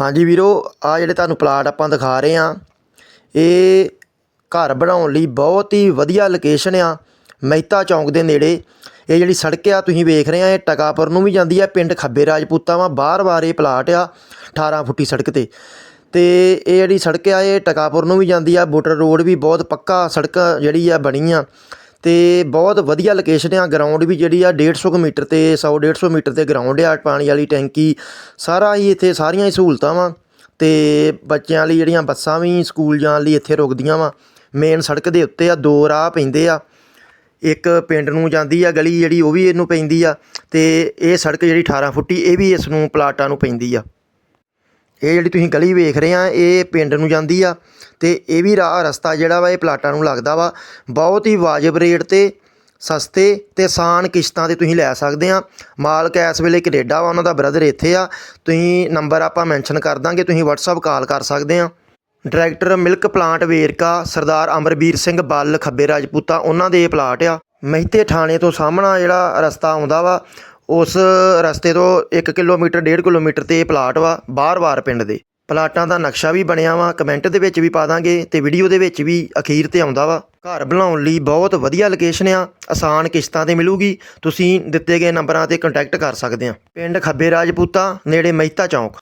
ਹਾਂਜੀ ਵੀਰੋ ਆ ਜਿਹੜੇ ਤੁਹਾਨੂੰ ਪਲਾਟ ਆਪਾਂ ਦਿਖਾ ਰਹੇ ਆ ਇਹ ਘਰ ਬਣਾਉਣ ਲਈ ਬਹੁਤ ਹੀ ਵਧੀਆ ਲੋਕੇਸ਼ਨ ਆ, ਮਹਿਤਾ ਚੌਂਕ ਦੇ ਨੇੜੇ। ਇਹ ਜਿਹੜੀ ਸੜਕ ਆ, ਤੁਸੀਂ ਵੇਖ ਰਹੇ ਆ, ਇਹ ਟਕਾਪੁਰ ਨੂੰ ਵੀ ਜਾਂਦੀ ਆ, ਪਿੰਡ ਖੱਬੇ ਰਾਜਪੂਤਾ ਵਾ ਬਾਰ-ਬਾਰ ਇਹ ਪਲਾਟ ਆ 18 ਫੁੱਟੀ ਸੜਕ ਤੇ। ਤੇ ਇਹ ਜਿਹੜੀ ਸੜਕ ਆ, ਇਹ ਟਕਾਪੁਰ ਨੂੰ ਵੀ ਜਾਂਦੀ ਆ, ਬੋਟਰ ਰੋਡ ਵੀ ਬਹੁਤ ਪੱਕਾ ਸੜਕ ਜਿਹੜੀ ਆ ਬਣੀ ਆ। ਅਤੇ ਬਹੁਤ ਵਧੀਆ ਲੋਕੇਸ਼ਨ ਆ। ਗਰਾਊਂਡ ਵੀ ਜਿਹੜੀ ਆ 150 ਕੁ ਮੀਟਰ ਤੇ 100 150 ਮੀਟਰ ਤੇ ਗਰਾਊਂਡ ਆ ਪਾਣੀ ਵਾਲੀ ਟੈਂਕੀ। ਸਾਰਾ ਹੀ ਇੱਥੇ ਸਾਰੀਆਂ ਹੀ ਸਹੂਲਤਾਂ ਵਾ ਤੇ ਬੱਚਿਆਂ ਲਈ ਜਿਹੜੀਆਂ ਬੱਸਾਂ ਵੀ ਸਕੂਲ ਜਾਣ ਲਈ ਇੱਥੇ ਰੁਕਦੀਆਂ ਵਾ। ਮੇਨ ਸੜਕ ਦੇ ਉੱਤੇ ਆ, ਦੋ ਰਾਹ ਪੈਂਦੇ ਆ। ਇੱਕ ਪਿੰਡ ਨੂੰ ਜਾਂਦੀ ਆ ਗਲੀ ਜਿਹੜੀ, ਉਹ ਵੀ ਇਹਨੂੰ ਪੈਂਦੀ ਆ ਤੇ ਇਹ ਸੜਕ ਜਿਹੜੀ 18 ਫੁੱਟੀ, ਇਹ ਵੀ ਇਸ ਨੂੰ ਪਲਾਟਾਂ ਨੂੰ ਪੈਂਦੀ ਆ। ਇਹ ਜਿਹੜੀ ਤੁਸੀਂ ਗਲੀ ਵੇਖ ਰਹੇ ਆ, ਇਹ ਪਿੰਡ ਨੂੰ ਜਾਂਦੀ ਆ ਤੇ ਇਹ ਵੀ ਰਾਹ ਰਸਤਾ ਜਿਹੜਾ ਵਾ, ਇਹ ਪਲਾਟਾਂ ਨੂੰ ਲੱਗਦਾ ਵਾ। ਬਹੁਤ ਹੀ ਵਾਜਬ ਰੇਟ ਤੇ, ਸਸਤੇ ਤੇ ਆਸਾਨ ਕਿਸ਼ਤਾਂ ਤੇ ਤੁਸੀਂ ਲੈ ਸਕਦੇ ਆ। ਮਾਲਕ ਇਸ ਵੇਲੇ ਕੈਨੇਡਾ ਵਾ, ਉਹਨਾਂ ਦਾ ਬ੍ਰਦਰ ਇੱਥੇ ਆ। ਤੁਸੀਂ ਨੰਬਰ ਆਪਾਂ ਮੈਂਸ਼ਨ ਕਰ ਦਾਂਗੇ, ਤੁਸੀਂ WhatsApp ਕਾਲ ਕਰ ਸਕਦੇ ਆ। Director milk plant Verka, Sardar Amarbir Singh Bal, Khabbe Rajputan, ਉਹਨਾਂ ਦੇ ਇਹ ਪਲਾਟ ਆ। ਮਹਿਤੇ ਥਾਣੇ ਤੋਂ ਸਾਹਮਣਾ ਜਿਹੜਾ ਰਸਤਾ ਆਉਂਦਾ ਵਾ ਉਸ ਰਸਤੇ ਤੋਂ 1 ਕਿਲੋਮੀਟਰ 1.5 ਕਿਲੋਮੀਟਰ ਤੇ ਇਹ ਪਲਾਟ ਵਾ ਬਾਰ-ਬਾਰ ਪਿੰਡ ਦੇ। ਪਲਾਟਾਂ ਦਾ ਨਕਸ਼ਾ ਵੀ ਬਣਿਆ ਵਾ, ਕਮੈਂਟ ਦੇ ਵਿੱਚ ਵੀ ਪਾ ਦਾਂਗੇ ਤੇ ਵੀਡੀਓ ਦੇ ਵਿੱਚ ਵੀ ਅਖੀਰ ਤੇ ਆਉਂਦਾ ਵਾ। ਘਰ ਬਣਾਉਣ ਲਈ ਬਹੁਤ ਵਧੀਆ ਲੋਕੇਸ਼ਨ ਆ, ਆਸਾਨ ਕਿਸ਼ਤਾਂ ਤੇ ਮਿਲੂਗੀ, ਤੁਸੀਂ ਦਿੱਤੇ ਗਏ ਨੰਬਰਾਂ ਤੇ ਕੰਟੈਕਟ ਕਰ ਸਕਦੇ ਆ। ਪਿੰਡ ਖੱਬੇ ਰਾਜਪੂਤਾ, ਨੇੜੇ ਮਹਿਤਾ ਚੌਂਕ।